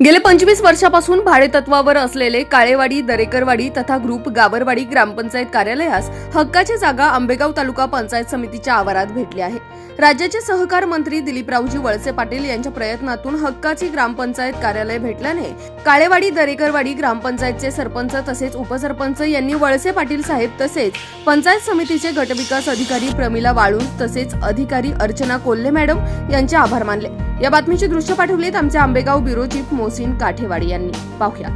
गेले पंचवीस वर्षापासून भाडेतत्वावर असलेले काळेवाडी दरेकरवाडी तथा ग्रुप गावरवाडी ग्रामपंचायत कार्यालयास हक्काची जागा आंबेगाव तालुका पंचायत समितीच्या आवारात भेटली आहे. राज्याचे सहकार मंत्री दिलीपरावजी वळसे पाटील यांच्या प्रयत्नातून हक्काची ग्रामपंचायत कार्यालय भेटल्याने काळेवाडी दरेकरवाडी ग्रामपंचायतचे सरपंच तसेच उपसरपंच यांनी वळसे पाटील साहेब तसेच पंचायत समितीचे गटविकास अधिकारी प्रमिला वाळू तसेच अधिकारी अर्चना कोल्हे मॅडम यांचे आभार मानले. या बातमीचे दृश्य पाठवलेत आमचे आंबेगाव ब्युरो चीफ मोहसिन काठेवाडी यांनी. पाहूया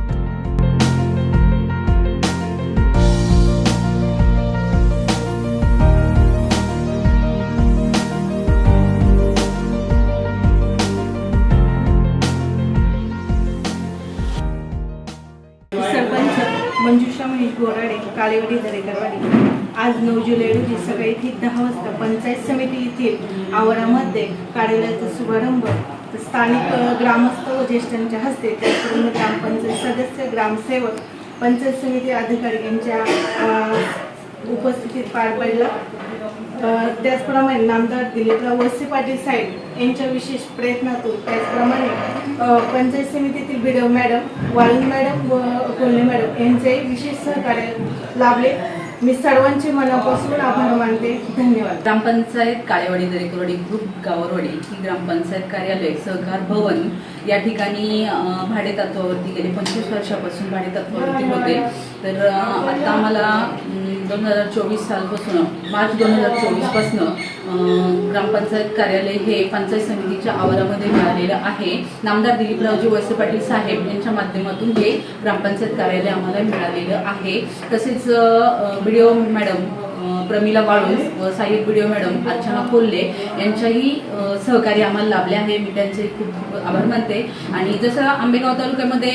सरपंच मंजुषा महेश गोराडे काळेवाडी दरेकरवाडी. आज नऊ जुलै रोजी सकाळी दहा वाजता पंचायत समिती येथील आवारामध्ये कार्यालयाचा शुभारंभ स्थानिक ग्रामस्थ व ज्येष्ठांच्या हस्ते त्याचप्रमाणे ग्रामपंचायत सदस्य ग्रामसेवक पंचायत समिती अधिकारी यांच्या उपस्थितीत पार पडला. त्याचप्रमाणे नामदार दिलीपराव वळसे पाटील साहेब यांच्या विशेष प्रयत्नातून त्याचप्रमाणे पंचायत समितीतील बिडव मॅडम वाळून मॅडम व कोल्हे मॅडम यांचे विशेष सहकार्य लाभले. मी सर्वांचे मनापासून आभार मानते. धन्यवाद. ग्रामपंचायत काळेवाडी दरेकरवाडी ग्रुप गावरवाडी ही ग्रामपंचायत कार्यालय सहकार भवन या ठिकाणी भाडेतत्वावरती गेले. पंचवीस वर्षापासून भाडेतत्वावरती होते. तर आता आम्हाला दोन हजार चोवीस सालपासून मार्च दोन हजार चोवीसपासून ग्रामपंचायत कार्यालय हे पंचायत समितीच्या आवारामध्ये मिळालेलं आहे. नामदार दिलीपरावजी वळसे पाटील साहेब यांच्या माध्यमातून हे ग्रामपंचायत कार्यालय आम्हाला मिळालेलं आहे. तसेच व्हिडिओ मॅडम प्रमिला वाळून व सहाय्यक व्हिडिओ मॅडम अर्चना कोल्हे यांच्याही सहकार्य आम्हाला लाभले आहे. मी त्यांचे खूप आभार मानते. आणि जसं आंबेगाव तालुक्यामध्ये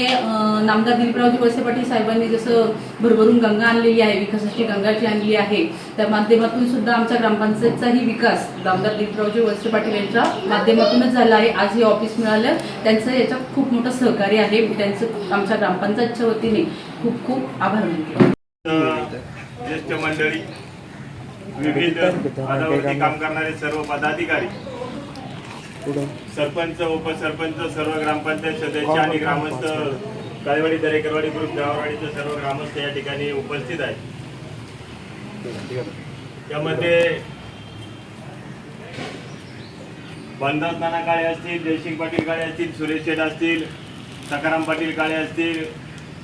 नामदार दिलीपरावजी वळसे पाटील साहेबांनी जसं भरभरून गंगा आणलेली आहे विकासाची गंगाची आणली आहे त्या माध्यमातून सुद्धा आमच्या ग्रामपंचायतचाही विकास नामदार दिलीपरावजी वळसे पाटील यांच्या माध्यमातूनच झाला आहे. आज हे ऑफिस मिळालं. त्यांचं याच्यात खूप मोठं सहकार्य आहे. मी त्यांचं आमच्या ग्रामपंचायतच्या वतीने खूप खूप आभार मानते. ज्येष्ठ मंडळी विविध पदावरती काम करणारे सर्व पदाधिकारी. सरपंच उपसरपंच सर्व ग्रामपंचायत सदस्य आणि ग्रामस्थ काळेवाडी दरेकरवाडी ग्रुप गाववाडीचे सर्व ग्रामस्थ या ठिकाणी उपस्थित आहेत. त्यामध्ये नाना काळे असतील जयसिंग पाटील काळे असतील सुरेश शेठ असतील सकाराम पाटील काळे असतील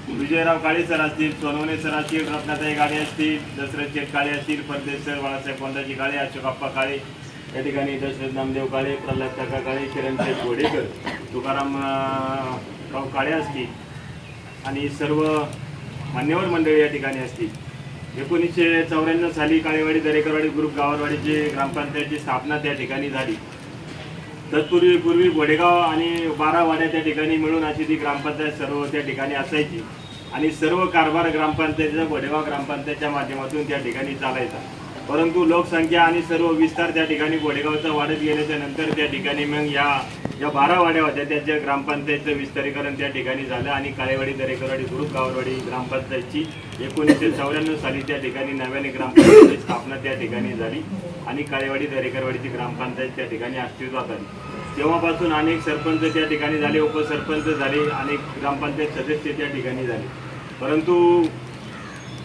विजयराव काळे सर असतील सोनवणे सर असतील रत्नाताई काळे असतील दशरथ शेठ काळे असतील परदेश सर बाळासाहेब कोंडाजी काळे अशोकप्पा काळे या ठिकाणी दशरथ नामदेव काळे प्रल्हाद काका काळे किरण घोडेकर तुकाराम राव काळे असतील. आणि सर्व मान्यवर मंडळी या ठिकाणी असतील. एकोणीसशे चौऱ्याण्णव साली काळेवाडी दरेकरवाडी ग्रुप गावरवाडीची ग्रामपंचायतची स्थापना त्या ठिकाणी झाली. तत्पूर्वी पूर्वी गोडेगाव आणि बारावाड्या त्या ठिकाणी मिळून अशी ती ग्रामपंचायत सर्व त्या ठिकाणी असायची. आणि सर्व कारभार ग्रामपंचायतीचा गोडेगाव ग्रामपंचायतच्या माध्यमातून त्या ठिकाणी चालायचा. परंतु लोकसंख्या आणि सर्व विस्तार त्या ठिकाणी गोडेगावचा वाढत गेल्याच्यानंतर त्या ठिकाणी मग या ज्या बारा वाड्या होत्या त्याच्या ग्रामपंचायतचं विस्तारीकरण त्या ठिकाणी झालं आणि काळेवाडी दरेकरवाडी ग्रुप गावरवाडी ग्रामपंचायतची एकोणीसशे चौऱ्याण्णव साली त्या ठिकाणी नव्याने ग्रामपंचायतची स्थापना त्या ठिकाणी झाली आणि काळेवाडी दरेकरवाडीची ग्रामपंचायत त्या ठिकाणी अस्तित्वात आली. तेव्हापासून अनेक सरपंच त्या ठिकाणी झाले उपसरपंच झाले अनेक ग्रामपंचायत सदस्य त्या ठिकाणी झाले. परंतु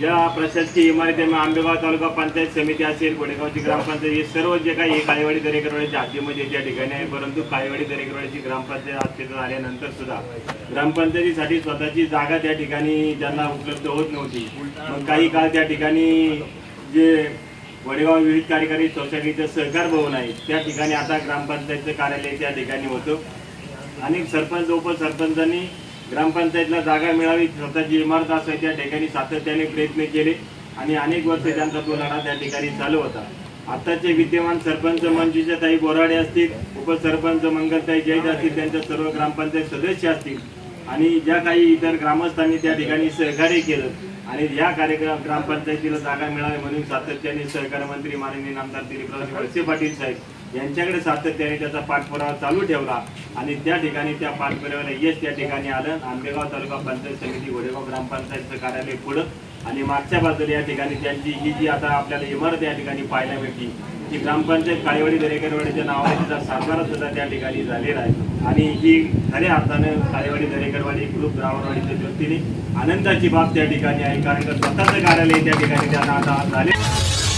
ज्या प्रशासकीय इमारती आंबेगाव तालुका पंचायत समिती असेल गोडेगावची ग्रामपंचायत हे सर्व जे काही हे काळेवाडी दरेकरवाडीच्या हातीमध्ये त्या ठिकाणी आहे परंतु काळेवाडी दरेकरवाडीची ग्रामपंचायत अस्तित्व आल्यानंतर सुद्धा ग्रामपंचायतीसाठी स्वतःची जागा त्या ठिकाणी ज्यांना उपलब्ध होत नव्हती. मग काही काळ त्या ठिकाणी जे वडेगाव विविध कार्यकारी सोसायटीचं सहकार भवन आहे त्या ठिकाणी आता ग्रामपंचायतचं कार्यालय त्या ठिकाणी होतं. आणि सरपंच उपसरपंचांनी ग्रामपंचायतला जागा मिळावी स्वतःची इमारत असावी त्या ठिकाणी सातत्याने प्रयत्न केले आणि अनेक वर्ष त्यांचा तो लढा त्या ठिकाणी चालू होता. आताचे विद्यमान सरपंच मंजुषाताई बोराडे असतील उपसरपंच मंगलताई जैद असतील त्यांच्या सर्व ग्रामपंचायत सदस्य असतील आणि ज्या काही इतर ग्रामस्थांनी त्या ठिकाणी सहकार्य केलं आणि या कार्यक्रम ग्रामपंचायतीला जागा मिळावी म्हणून सातत्याने सहकार मंत्री माननीय नामदार दिलीपराव वळसे पाटील साहेब यांच्याकडे सातत्याने त्याचा पाठपुरावा चालू ठेवला आणि त्या ठिकाणी त्या पाठपुराव्याला यश त्या ठिकाणी आलं. आंबेगाव तालुका पंचायत समिती वडेगाव ग्रामपंचायतचं कार्यालय पुढं आणि मागच्या बाजूला या ठिकाणी त्यांची ही जी आता आपल्याला इमारत या ठिकाणी पाहायला भेटली ती ग्रामपंचायत काळेवाडी दरेकरवाडीच्या नावाने तिचा सातबारा सुद्धा त्या ठिकाणी झालेला आहे. आणि ही खऱ्या अर्थानं काळेवाडी दरेकरवाडी ग्रुप ग्रामवाडीच्या दृष्टीने आनंदाची बाब त्या ठिकाणी आहे कारण का स्वतःचं कार्यालय त्या ठिकाणी त्यांना आता झाले.